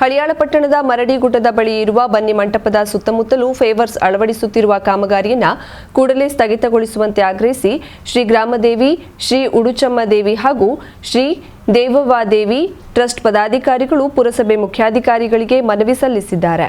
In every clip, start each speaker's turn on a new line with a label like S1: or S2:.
S1: ಹಳಿಯಾಳ ಪಟ್ಟಣದ ಮರಡಿಗುಡ್ಡದ ಬಳಿ ಇರುವ ಬನ್ನಿ ಮಂಟಪದ ಸುತ್ತಮುತ್ತಲೂ ಫೇವರ್ಸ್ ಅಳವಡಿಸುತ್ತಿರುವ ಕಾಮಗಾರಿಯನ್ನು ಕೂಡಲೇ ಸ್ಥಗಿತಗೊಳಿಸುವಂತೆ ಆಗ್ರಹಿಸಿ ಶ್ರೀ ಗ್ರಾಮದೇವಿ, ಶ್ರೀ ಉಡುಚಮ್ಮ ದೇವಿ ಹಾಗೂ ಶ್ರೀ ದೇವವಾದೇವಿ ಟ್ರಸ್ಟ್ ಪದಾಧಿಕಾರಿಗಳು ಪುರಸಭೆ ಮುಖ್ಯಾಧಿಕಾರಿಗಳಿಗೆ ಮನವಿ ಸಲ್ಲಿಸಿದ್ದಾರೆ.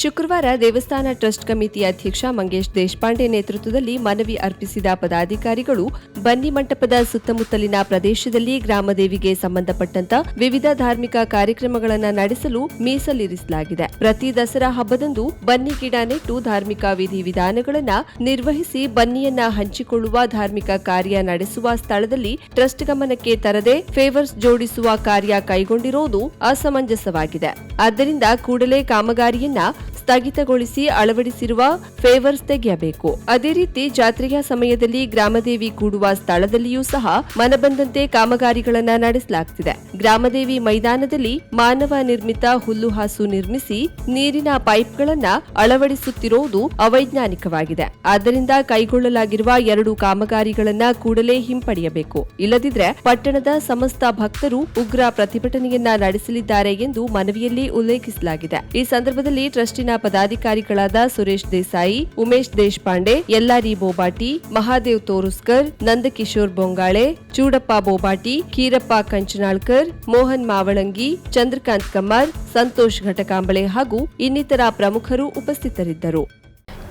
S1: ಶುಕ್ರವಾರ ದೇವಸ್ಥಾನ ಟ್ರಸ್ಟ್ ಕಮಿಟಿ ಅಧ್ಯಕ್ಷ ಮಂಗೇಶ್ ದೇಶಪಾಂಡೆ ನೇತೃತ್ವದಲ್ಲಿ ಮನವಿ ಅರ್ಪಿಸಿದ ಪದಾಧಿಕಾರಿಗಳು ಬನ್ನಿ ಮಂಟಪದ ಸುತ್ತಮುತ್ತಲಿನ ಪ್ರದೇಶದಲ್ಲಿ ಗ್ರಾಮದೇವಿಗೆ ಸಂಬಂಧಪಟ್ಟಂತ ವಿವಿಧ ಧಾರ್ಮಿಕ ಕಾರ್ಯಕ್ರಮಗಳನ್ನು ನಡೆಸಲು ಮೀಸಲಿರಿಸಲಾಗಿದೆ. ಪ್ರತಿ ದಸರಾ ಹಬ್ಬದಂದು ಬನ್ನಿ ಗಿಡ ನೆಟ್ಟು ಧಾರ್ಮಿಕ ವಿಧಿವಿಧಾನಗಳನ್ನು ನಿರ್ವಹಿಸಿ ಬನ್ನಿಯನ್ನ ಹಂಚಿಕೊಳ್ಳುವ ಧಾರ್ಮಿಕ ಕಾರ್ಯ ನಡೆಸುವ ಸ್ಥಳದಲ್ಲಿ ಟ್ರಸ್ಟ್ ಗಮನಕ್ಕೆ ತರದೆ ಫೇವರ್ಸ್ ಜೋಡಿಸುವ ಕಾರ್ಯ ಕೈಗೊಂಡಿರುವುದು ಅಸಮಂಜಸವಾಗಿದೆ. ಆದ್ದರಿಂದ ಕೂಡಲೇ ಕಾಮಗಾರಿಯನ್ನ ಸ್ಥಗಿತಗೊಳಿಸಿ ಅಳವಡಿಸಿರುವ ಫೇವರ್ಸ್ ತೆಗೆಯಬೇಕು. ಅದೇ ರೀತಿ ಜಾತ್ರೆಯ ಸಮಯದಲ್ಲಿ ಗ್ರಾಮದೇವಿ ಕೂಡುವ ಸ್ಥಳದಲ್ಲಿಯೂ ಸಹ ಮನಬಂದಂತೆ ಕಾಮಗಾರಿಗಳನ್ನು ನಡೆಸಲಾಗುತ್ತಿದೆ ಗ್ರಾಮದೇವಿ ಮೈದಾನದಲ್ಲಿ ಮಾನವ ನಿರ್ಮಿತ ಹುಲ್ಲುಹಾಸು ನಿರ್ಮಿಸಿ ನೀರಿನ ಪೈಪ್ಗಳನ್ನ ಅಳವಡಿಸುತ್ತಿರುವುದು ಅವೈಜ್ಞಾನಿಕವಾಗಿದೆ. ಆದ್ದರಿಂದ ಕೈಗೊಳ್ಳಲಾಗಿರುವ ಎರಡು ಕಾಮಗಾರಿಗಳನ್ನ ಕೂಡಲೇ ಹಿಂಪಡೆಯಬೇಕು. ಇಲ್ಲದಿದ್ರೆ ಪಟ್ಟಣದ ಸಮಸ್ತ ಭಕ್ತರು ಉಗ್ರ ಪ್ರತಿಭಟನೆಯನ್ನ ನಡೆಸಲಿದ್ದಾರೆ ಎಂದು ಮನವಿಯಲ್ಲಿ ಉಲ್ಲೇಖಿಸಲಾಗಿದೆ. ಈ ಸಂದರ್ಭದಲ್ಲಿ ಟ್ರಸ್ಟಿನ ಪದಾಧಿಕಾರಿಗಳಾದ ಸುರೇಶ್ ದೇಸಾಯಿ, ಉಮೇಶ್ ದೇಶಪಾಂಡೆ ಎಲ್ಲಾರಿ ಬೋಬಾಟಿ, ಮಹಾದೇವ್ ತೋರುಸ್ಕರ್, ನಂದಕಿಶೋರ್ ಬೊಂಗಾಳೆ, ಚೂಡಪ್ಪ ಬೋಬಾಟಿ, ಕೀರಪ್ಪ ಕಂಚನಾಳ್ಕರ್, ಮೋಹನ್ ಮಾವಳಂಗಿ, ಚಂದ್ರಕಾಂತ್ ಕಮ್ಮಾರ್, ಸಂತೋಷ್ ಘಟಕಾಂಬಳೆ ಹಾಗೂ ಇನ್ನಿತರ ಪ್ರಮುಖರು ಉಪಸ್ಥಿತರಿದ್ದರು.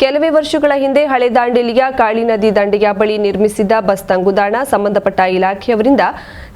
S1: ಕೆಲವೇ ವರ್ಷಗಳ ಹಿಂದೆ ಹಳೆ ದಾಂಡೇಲಿಯ ಕಾಳಿ ನದಿ ದಂಡೆಯ ಬಳಿ ನಿರ್ಮಿಸಿದ್ದ ಬಸ್ ತಂಗುದಾಣ ಸಂಬಂಧಪಟ್ಟ ಇಲಾಖೆಯವರಿಂದ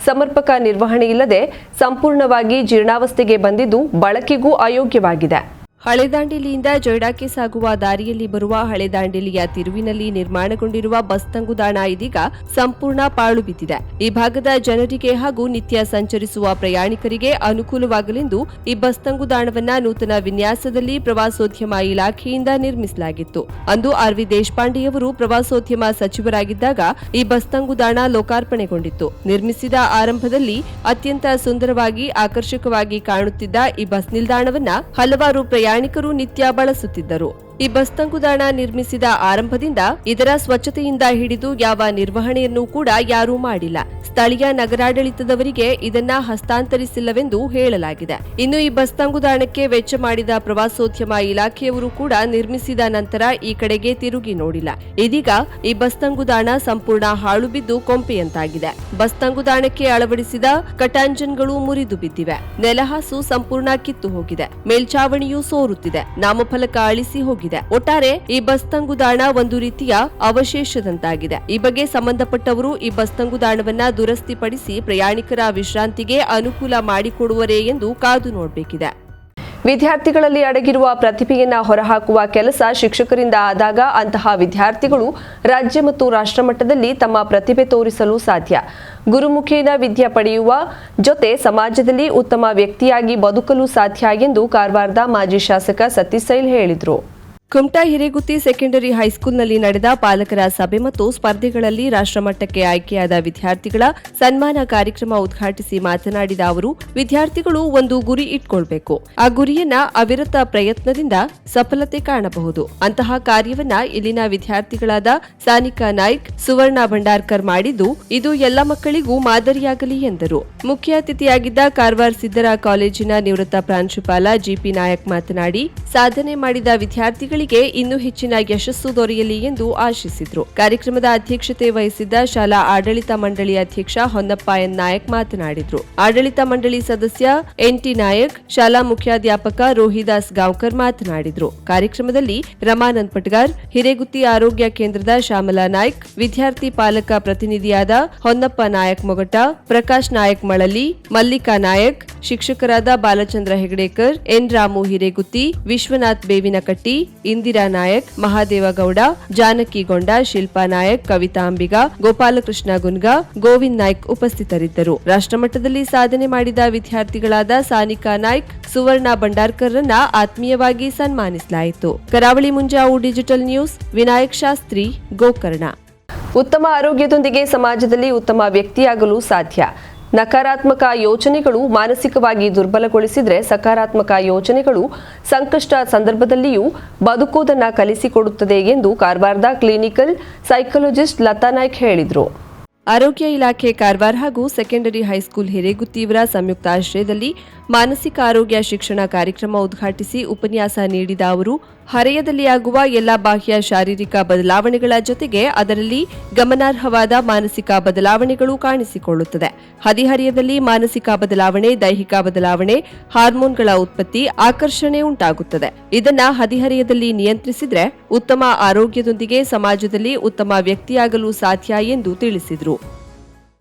S1: ಸಮರ್ಪಕ ನಿರ್ವಹಣೆ ಇಲ್ಲದೆ ಸಂಪೂರ್ಣವಾಗಿ ಜೀರ್ಣಾವಸ್ಥೆಗೆ ಬಂದಿದ್ದು ಬಳಕೆಗೂ ಅಯೋಗ್ಯವಾಗಿದೆ. ಹಳೆ ದಾಂಡೇಲಿಯಿಂದ ಜೊಯ್ಡಾಕ್ಕೆ ಸಾಗುವ ದಾರಿಯಲ್ಲಿ ಬರುವ ಹಳೆದಾಂಡೇಲಿಯ ತಿರುವಿನಲ್ಲಿ ನಿರ್ಮಾಣಗೊಂಡಿರುವ ಬಸ್ ತಂಗುದಾಣ ಇದೀಗ ಸಂಪೂರ್ಣ ಪಾಳು ಬಿದ್ದಿದೆ. ಈ ಭಾಗದ ಜನರಿಗೆ ಹಾಗೂ ನಿತ್ಯ ಸಂಚರಿಸುವ ಪ್ರಯಾಣಿಕರಿಗೆ ಅನುಕೂಲವಾಗಲೆಂದು ಈ ಬಸ್ ತಂಗುದಾಣವನ್ನ ನೂತನ ವಿನ್ಯಾಸದಲ್ಲಿ ಪ್ರವಾಸೋದ್ಯಮ ಇಲಾಖೆಯಿಂದ ನಿರ್ಮಿಸಲಾಗಿತ್ತು. ಅಂದು ಆರ್ ವಿ ದೇಶಪಾಂಡೆಯವರು ಪ್ರವಾಸೋದ್ಯಮ ಸಚಿವರಾಗಿದ್ದಾಗ ಈ ಬಸ್ ತಂಗುದಾಣ ಲೋಕಾರ್ಪಣೆಗೊಂಡಿತ್ತು. ನಿರ್ಮಿಸಿದ ಆರಂಭದಲ್ಲಿ ಅತ್ಯಂತ ಸುಂದರವಾಗಿ, ಆಕರ್ಷಕವಾಗಿ ಕಾಣುತ್ತಿದ್ದ ಈ ಬಸ್ ನಿಲ್ದಾಣವನ್ನ ಹಲವಾರು ಪ್ರಯಾಣಿಕರು ನಿತ್ಯ ಬಳಸುತ್ತಿದ್ದರು. ಈ ಬಸ್ ತಂಗುದಾಣ ನಿರ್ಮಿಸಿದ ಆರಂಭದಿಂದ ಇದರ ಸ್ವಚ್ಛತೆಯಿಂದ ಹಿಡಿದು ಯಾವ ನಿರ್ವಹಣೆಯನ್ನೂ ಕೂಡ ಯಾರೂ ಮಾಡಿಲ್ಲ. ಸ್ಥಳೀಯ ನಗರಾಡಳಿತದವರಿಗೆ ಇದನ್ನ ಹಸ್ತಾಂತರಿಸಿಲ್ಲವೆಂದು ಹೇಳಲಾಗಿದೆ. ಇನ್ನು ಈ ಬಸ್ ತಂಗುದಾಣಕ್ಕೆ ವೆಚ್ಚ ಮಾಡಿದ ಪ್ರವಾಸೋದ್ಯಮ ಇಲಾಖೆಯವರು ಕೂಡ ನಿರ್ಮಿಸಿದ ನಂತರ ಈ ಕಡೆಗೆ ತಿರುಗಿ ನೋಡಿಲ್ಲ. ಇದೀಗ ಈ ಬಸ್ ತಂಗುದಾಣ ಸಂಪೂರ್ಣ ಹಾಳು ಬಿದ್ದು ಕೊಂಪೆಯಂತಾಗಿದೆ. ಬಸ್ ತಂಗುದಾಣಕ್ಕೆ ಅಳವಡಿಸಿದ ಕಟಾಂಜನ್ಗಳು ಮುರಿದು ಬಿದ್ದಿವೆ. ನೆಲಹಾಸು ಸಂಪೂರ್ಣ ಕಿತ್ತು ಹೋಗಿದೆ. ಮೇಲ್ಚಾವಣಿಯೂ ಸೋರುತ್ತಿದೆ. ನಾಮಫಲಕ ಅಳಿಸಿ ಹೋಗಿದೆ. ಒಟ್ಟಾರೆ ಈ ಬಸ್ ತಂಗುದಾಣ ಒಂದು ರೀತಿಯ ಅವಶೇಷದಂತಾಗಿದೆ. ಈ ಬಗ್ಗೆ ಸಂಬಂಧಪಟ್ಟವರು ಈ ಬಸ್ ತಂಗುದಾಣವನ್ನ ದುರಸ್ತಿಪಡಿಸಿ ಪ್ರಯಾಣಿಕರ ವಿಶ್ರಾಂತಿಗೆ ಅನುಕೂಲ ಮಾಡಿಕೊಡುವರೇ ಎಂದು ಕಾದು ನೋಡಬೇಕಿದೆ. ವಿದ್ಯಾರ್ಥಿಗಳಲ್ಲಿ ಅಡಗಿರುವ ಪ್ರತಿಭೆಯನ್ನ ಹೊರಹಾಕುವ ಕೆಲಸ ಶಿಕ್ಷಕರಿಂದ ಆದಾಗ ಅಂತಹ ವಿದ್ಯಾರ್ಥಿಗಳು ರಾಜ್ಯ ಮತ್ತು ರಾಷ್ಟ್ರಮಟ್ಟದಲ್ಲಿ ತಮ್ಮ ಪ್ರತಿಭೆ ತೋರಿಸಲು ಸಾಧ್ಯ. ಗುರುಮುಖೇನ ವಿದ್ಯೆ ಪಡೆಯುವ ಜೊತೆ ಸಮಾಜದಲ್ಲಿ ಉತ್ತಮ ವ್ಯಕ್ತಿಯಾಗಿ ಬದುಕಲು ಸಾಧ್ಯ ಎಂದು ಕಾರವಾರದ ಮಾಜಿ ಶಾಸಕ ಸತೀಶ್ ಸೈಲ್ ಹೇಳಿದರು. ಕುಮಟಾ ಹಿರೇಗುತ್ತಿ ಸೆಕೆಂಡರಿ ಹೈಸ್ಕೂಲ್ನಲ್ಲಿ ನಡೆದ ಪಾಲಕರ ಸಭೆ ಮತ್ತು ಸ್ಪರ್ಧೆಗಳಲ್ಲಿ ರಾಷ್ಟ್ರಮಟ್ಟಕ್ಕೆ ಆಯ್ಕೆಯಾದ ವಿದ್ಯಾರ್ಥಿಗಳ ಸನ್ಮಾನ ಕಾರ್ಯಕ್ರಮ ಉದ್ಘಾಟಿಸಿ ಮಾತನಾಡಿದ ಅವರು, ವಿದ್ಯಾರ್ಥಿಗಳು ಒಂದು ಗುರಿ ಇಟ್ಕೊಳ್ಬೇಕು. ಆ ಗುರಿಯನ್ನ ಅವಿರತ ಪ್ರಯತ್ನದಿಂದ ಸಫಲತೆ ಕಾಣಬಹುದು. ಅಂತಹ ಕಾರ್ಯವನ್ನ ಇಲ್ಲಿನ ವಿದ್ಯಾರ್ಥಿಗಳಾದ ಸಾನಿಕಾ ನಾಯ್ಕ್, ಸುವರ್ಣ ಭಂಡಾರ್ಕರ್ ಮಾಡಿದ್ದು, ಇದು ಎಲ್ಲ ಮಕ್ಕಳಿಗೂ ಮಾದರಿಯಾಗಲಿ ಎಂದರು. ಮುಖ್ಯ ಅತಿಥಿಯಾಗಿದ್ದ ಕಾರವಾರ ಸಿದ್ದರ ಕಾಲೇಜಿನ ನಿವೃತ್ತ ಪ್ರಾಂಶುಪಾಲ ಜಿಪಿ ನಾಯಕ್ ಮಾತನಾಡಿ, ಸಾಧನೆ ಮಾಡಿದ ವಿದ್ಯಾರ್ಥಿಗಳಿಗೆ ಇನ್ನೂ ಹೆಚ್ಚಿನ ಯಶಸ್ಸು ದೊರೆಯಲಿ ಎಂದು ಆಶಿಸಿದರು. ಕಾರ್ಯಕ್ರಮದ ಅಧ್ಯಕ್ಷತೆ ವಹಿಸಿದ್ದ ಶಾಲಾ ಆಡಳಿತ ಮಂಡಳಿ ಅಧ್ಯಕ್ಷ ಹೊನ್ನಪ್ಪ ಎನ್. ನಾಯಕ್ ಮಾತನಾಡಿದರು. ಆಡಳಿತ ಮಂಡಳಿ ಸದಸ್ಯ ಎನ್ಟಿ ನಾಯಕ್, ಶಾಲಾ ಮುಖ್ಯಾಧ್ಯಾಪಕ ರೋಹಿದಾಸ್ ಗಾಂವ್ಕರ್ ಮಾತನಾಡಿದರು. ಕಾರ್ಯಕ್ರಮದಲ್ಲಿ ರಮಾನಂದ್ ಪಟ್ಗಾರ್, ಹಿರೇಗುತ್ತಿ ಆರೋಗ್ಯ ಕೇಂದ್ರದ ಶ್ಯಾಮಲಾ ನಾಯ್ಕ್, ವಿದ್ಯಾರ್ಥಿ ಪಾಲಕ ಪ್ರತಿನಿಧಿಯಾದ ಹೊನ್ನಪ್ಪ ನಾಯಕ್ ಮೊಗಟ, ಪ್ರಕಾಶ್ ನಾಯಕ್ ಮಳಲಿ, ಮಲ್ಲಿಕಾ ನಾಯಕ್, ಶಿಕ್ಷಕರಾದ ಬಾಲಚಂದ್ರ ಹೆಗಡೇಕರ್, ಎನ್. ರಾಮು ಹಿರೇಗುತ್ತಿ, ವಿಶ್ವನಾಥ್ ಬೇವಿನಕಟ್ಟಿ ಇಂದಿರಾ ನಾಯಕ್, ಮಹಾದೇವಗೌಡ ಜಾನಕಿಗೊಂಡ ಶಿಲ್ಪಾ ನಾಯಕ್, ಕವಿತಾ ಅಂಬಿಗ, ಗೋಪಾಲಕೃಷ್ಣ ಗುನ್ಗಾ, ಗೋವಿಂದ್ ನಾಯ್ಕ್ ಉಪಸ್ಥಿತರಿದ್ದರು. ರಾಷ್ಟ್ರಮಟ್ಟದಲ್ಲಿ ಸಾಧನೆ ಮಾಡಿದ ವಿದ್ಯಾರ್ಥಿಗಳಾದ ಸಾನಿಕಾ ನಾಯ್ಕ್, ಸುವರ್ಣ ಭಂಡಾರ್ಕರ್ರನ್ನ ಆತ್ಮೀಯವಾಗಿ ಸನ್ಮಾನಿಸಲಾಯಿತು. Karavali Munjavu digital news, Vinayak Shastri, Gokarna. ಉತ್ತಮ ಆರೋಗ್ಯದೊಂದಿಗೆ ಸಮಾಜದಲ್ಲಿ ಉತ್ತಮ ವ್ಯಕ್ತಿಯಾಗಲು ಸಾಧ್ಯ. ನಕಾರಾತ್ಮಕ ಯೋಚನೆಗಳು ಮಾನಸಿಕವಾಗಿ ದುರ್ಬಲಗೊಳಿಸಿದರೆ ಸಕಾರಾತ್ಮಕ ಯೋಚನೆಗಳು ಸಂಕಷ್ಟ ಸಂದರ್ಭದಲ್ಲಿಯೂ ಬದುಕುವುದನ್ನು ಕಲಿಸಿಕೊಡುತ್ತದೆ ಎಂದು ಕಾರವಾರದ ಕ್ಲಿನಿಕಲ್ ಸೈಕಾಲಜಿಸ್ಟ್ ಲತಾ ನಾಯ್ಕ್ ಹೇಳಿದರು. ಆರೋಗ್ಯ ಇಲಾಖೆ ಕಾರವಾರ ಹಾಗೂ ಸೆಕೆಂಡರಿ ಹೈಸ್ಕೂಲ್ ಹಿರೇಗುತ್ತೀವ್ರ ಸಂಯುಕ್ತ ಆಶ್ರಯದಲ್ಲಿ ಮಾನಸಿಕ ಆರೋಗ್ಯ ಶಿಕ್ಷಣ ಕಾರ್ಯಕ್ರಮ ಉದ್ಘಾಟಿಸಿ ಉಪನ್ಯಾಸ ನೀಡಿದ ಅವರು ಹರೆಯದಲ್ಲಿ ಆಗುವ ಎಲ್ಲ ಬಾಹ್ಯ ಶಾರೀರಿಕ ಬದಲಾವಣೆಗಳ ಜೊತೆಗೆ ಅದರಲ್ಲಿ ಗಮನಾರ್ಹವಾದ ಮಾನಸಿಕ ಬದಲಾವಣೆಗಳು ಕಾಣಿಸಿಕೊಳ್ಳುತ್ತದೆ. ಹದಿಹರಿಯದಲ್ಲಿ ಮಾನಸಿಕ ಬದಲಾವಣೆ, ದೈಹಿಕ ಬದಲಾವಣೆ, ಹಾರ್ಮೋನ್ಗಳ ಉತ್ಪತ್ತಿ, ಆಕರ್ಷಣೆ ಉಂಟಾಗುತ್ತದೆ. ಇದನ್ನ ಹದಿಹರೆಯದಲ್ಲಿ ನಿಯಂತ್ರಿಸಿದ್ರೆ ಉತ್ತಮ ಆರೋಗ್ಯದೊಂದಿಗೆ ಸಮಾಜದಲ್ಲಿ ಉತ್ತಮ ವ್ಯಕ್ತಿಯಾಗಲು ಸಾಧ್ಯ ಎಂದು ತಿಳಿಸಿದರು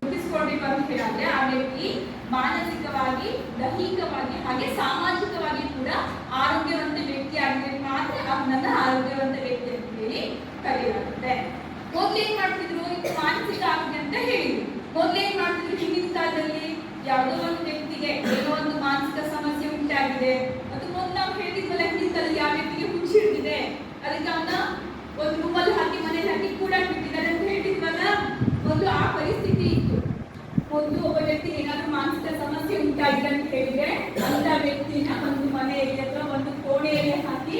S2: ರೂಪಿಸ್ಕೊಳ್ಬೇಕು ಅಂತ ಹೇಳಿದ್ರೆ ಆ ವ್ಯಕ್ತಿ ಮಾನಸಿಕವಾಗಿ ದೈಹಿಕವಾಗಿ ಹಾಗೆ ಸಾಮಾಜಿಕವಾಗಿ ಕೂಡ ಆರೋಗ್ಯವಂತ ವ್ಯಕ್ತಿ ಆಗಿದ್ರೆ ಮಾತ್ರ ಅವನನ್ನ ಆರೋಗ್ಯವಂತ ವ್ಯಕ್ತಿ ಅಂತ ಹೇಳಿ ಕರೆಯಲಾಗುತ್ತೆ ಮೊದ್ಲು ಏನ್ ಮಾಡ್ತಿದ್ರು ಇದು ಮಾನಸಿಕ ಆರೋಗ್ಯ ಅಂತ ಹೇಳಿದ್ರು ಮೊದ್ಲು ಏನ್ ಮಾಡ್ತಿದ್ರು ಹಿಂದಿನ ಕಾಲದಲ್ಲಿ ಯಾವುದೋ ಒಂದು ವ್ಯಕ್ತಿಗೆ ಏನೋ ಒಂದು ಮಾನಸಿಕ ಅದು ಮೊದಲು ನಾವು ಹೇಳಿದ್ವಲ್ಲ ಹಿಂದಿನಲ್ಲಿ ಯಾವ ವ್ಯಕ್ತಿಗೆ ಹುಚ್ಚು ಅದಕ್ಕೆ ಅವನ ಒಂದು ರೂಮಲ್ಲಿ ಹಾಕಿ, ಮನೇಲಿ ಹಾಕಿ ಕೂಡ ಬಿಟ್ಟಿದ್ದಾರೆ ಅಂತ ಹೇಳಿದ್ವಲ್ಲ, ಮೊದಲು ಆ ಪರಿಸ್ಥಿತಿ ಇತ್ತು. ಒಂದು ಒಬ್ಬ ವ್ಯಕ್ತಿ ಏನಾದರೂ ಮಾನಸಿಕ ಸಮಸ್ಯೆ ಉಂಟಾಗಿದೆ ಅಂತ ಹೇಳಿದ್ರೆ ಅಂತ ವ್ಯಕ್ತಿನ ಒಂದು ಮನೆಯಲ್ಲಿ ಅಥವಾ ಒಂದು ಕೋಣೆಯಲ್ಲಿ ಹಾಕಿ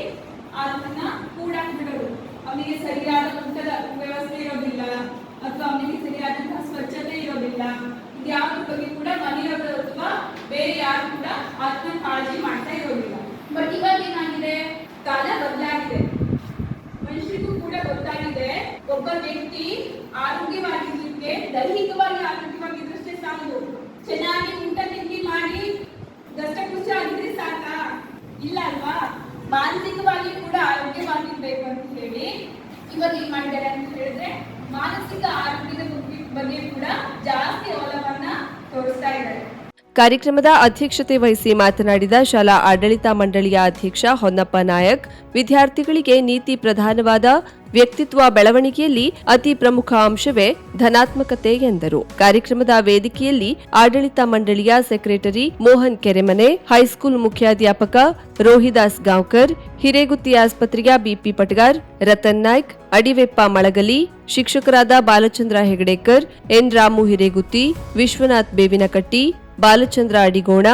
S2: ಅದನ್ನ ಕೂಡಾಕ್ಬಿಡೋದು. ಅವನಿಗೆ ಸರಿಯಾದ ಊಟದ ವ್ಯವಸ್ಥೆ ಇರೋದಿಲ್ಲ, ಅಥವಾ ಅವನಿಗೆ ಸರಿಯಾದಂತಹ ಸ್ವಚ್ಛತೆ ಇರೋದಿಲ್ಲ. ಯಾವ ಬಗ್ಗೆ ಕೂಡ ಮನೆಯವರು ಅಥವಾ ಬೇರೆ ಯಾರು ಕೂಡ ಅದನ್ನ ಕಾಳಜಿ ಮಾಡ್ತಾ ಇರೋದಿಲ್ಲ. ಬಟ್ ಇವಾಗ ಏನಾಗಿದೆ ಕಾಲ ಬದಲಾಗಿದೆ. ಮನುಷ್ಯರಿಗೂ ಕೂಡ ಗೊತ್ತಾಗಿದೆ, ಒಬ್ಬ ವ್ಯಕ್ತಿ ಆರೋಗ್ಯವಾಗಿರ್ಲಿಕ್ಕೆ ದೈಹಿಕವಾಗಿ ಆರೋಗ್ಯವಾಗಿದ್ದಷ್ಟೇ ಸಾಲದು. ಚೆನ್ನಾಗಿ ಊಟ ತಿಂಡಿ ಮಾಡಿ, ದಷ್ಟ ಖುಷಿ ಆಗಿದ್ರೆ ಸಾಕಾ? ಇಲ್ಲ ಅಲ್ವಾ? ಮಾನಸಿಕವಾಗಿ ಕೂಡ ಆರೋಗ್ಯವಾಗಿರ್ಬೇಕು ಅಂತ ಹೇಳಿ ಇವಾಗ ಏನ್ ಮಾಡಿದ್ದಾರೆ ಅಂತ ಹೇಳಿದ್ರೆ, ಮಾನಸಿಕ ಆರೋಗ್ಯದ ಬಗ್ಗೆ- ಬಗ್ಗೆ ಕೂಡ ಜಾಸ್ತಿ ಒಲವನ್ನ ತೋರಿಸ್ತಾ ಇದ್ದಾರೆ
S1: ಕಾರ್ಯಕ್ರಮದ ಅಧ್ಯಕ್ಷತೆ ವಹಿಸಿ ಮಾತನಾಡಿದ ಶಾಲಾ ಆಡಳಿತ ಮಂಡಳಿಯ ಅಧ್ಯಕ್ಷ ಹೊನ್ನಪ್ಪ ನಾಯಕ್, ವಿದ್ಯಾರ್ಥಿಗಳಿಗೆ ನೀತಿ ಪ್ರಧಾನವಾದ ವ್ಯಕ್ತಿತ್ವ ಬೆಳವಣಿಗೆಯಲ್ಲಿ ಅತಿ ಪ್ರಮುಖ ಅಂಶವೇ ಧನಾತ್ಮಕತೆ ಎಂದರು. ಕಾರ್ಯಕ್ರಮದ ವೇದಿಕೆಯಲ್ಲಿ ಆಡಳಿತ ಮಂಡಳಿಯ secretary Mohan Keremane, high school ಮುಖ್ಯಾಧ್ಯಾಪಕ Rohidas Gaonkar, Hiregutti ಆಸ್ಪತ್ರೆಯ ಬಿಪಿ ಪಟ್ಗಾರ್, ರತನ್ ನಾಯ್ಕ್, ಅಡಿವೆಪ್ಪ ಮಳಗಲಿ, ಶಿಕ್ಷಕರಾದ ಬಾಲಚಂದ್ರ ಹೆಗಡೇಕರ್, ಎನ್ ರಾಮು ಹಿರೇಗುತ್ತಿ, ವಿಶ್ವನಾಥ್ ಬೇವಿನಕಟ್ಟಿ ಬಾಲಚಂದ್ರ ಅಡಿಗೋಣ,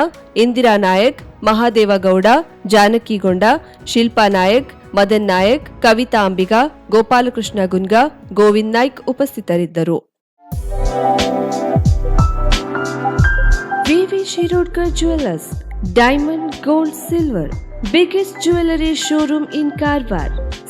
S1: ಇಂದಿರಾ ನಾಯಕ್, ಮಹಾದೇವಗೌಡ ಜಾನಕಿಗೊಂಡ ಶಿಲ್ಪಾ ನಾಯಕ್, ಮದನ್ ನಾಯಕ್, ಕವಿತಾ ಅಂಬಿಗ, ಗೋಪಾಲಕೃಷ್ಣ ಗುನ್ಗಾ, ಗೋವಿಂದ್ ನಾಯ್ಕ್ ಉಪಸ್ಥಿತರಿದ್ದರು. V V Shirodkar jewellers diamond, gold, silver, biggest jewellery showroom in Karwar.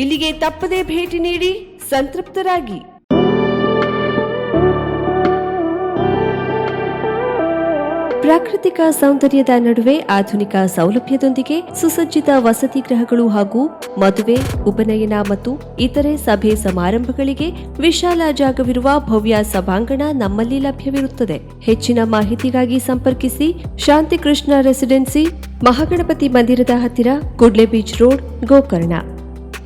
S1: ಇಲ್ಲಿಗೆ ತಪ್ಪದೇ ಭೇಟಿ ನೀಡಿ ಸಂತೃಪ್ತರಾಗಿ.
S3: ಪ್ರಾಕೃತಿಕ ಸೌಂದರ್ಯದ ನಡುವೆ ಆಧುನಿಕ ಸೌಲಭ್ಯದೊಂದಿಗೆ ಸುಸಜ್ಜಿತ ವಸತಿ ಗೃಹಗಳು ಹಾಗೂ ಮದುವೆ, ಉಪನಯನ ಮತ್ತು ಇತರೆ ಸಭೆ ಸಮಾರಂಭಗಳಿಗೆ ವಿಶಾಲ ಜಾಗವಿರುವ ಭವ್ಯ ಸಭಾಂಗಣ ನಮ್ಮಲ್ಲಿ ಲಭ್ಯವಿರುತ್ತದೆ. ಹೆಚ್ಚಿನ ಮಾಹಿತಿಗಾಗಿ ಸಂಪರ್ಕಿಸಿ ಶಾಂತಿಕೃಷ್ಣ ರೆಸಿಡೆನ್ಸಿ, ಮಹಾಗಣಪತಿ ಮಂದಿರದ ಹತ್ತಿರ ಕುಡ್ಲೆ ಬೀಚ್ ರೋಡ್, ಗೋಕರ್ಣ.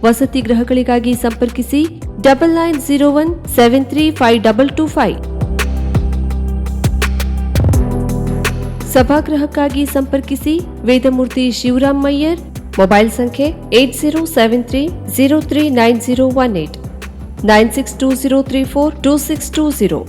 S3: ವಸತಿ ಗೃಹಗಳಿಗಾಗಿ ಸಂಪರ್ಕಿಸಿ double nine zero one seven three five double two five. ಸಭಾಗೃಹಕ್ಕಾಗಿ ಸಂಪರ್ಕಿಸಿ ವೇದಮೂರ್ತಿ ಶಿವರಾಮ್ ಮಯ್ಯರ್ ಮೊಬೈಲ್ ಸಂಖ್ಯೆ eight zero seven three zero three nine zero one eight. Nine six two zero three four two six two zero.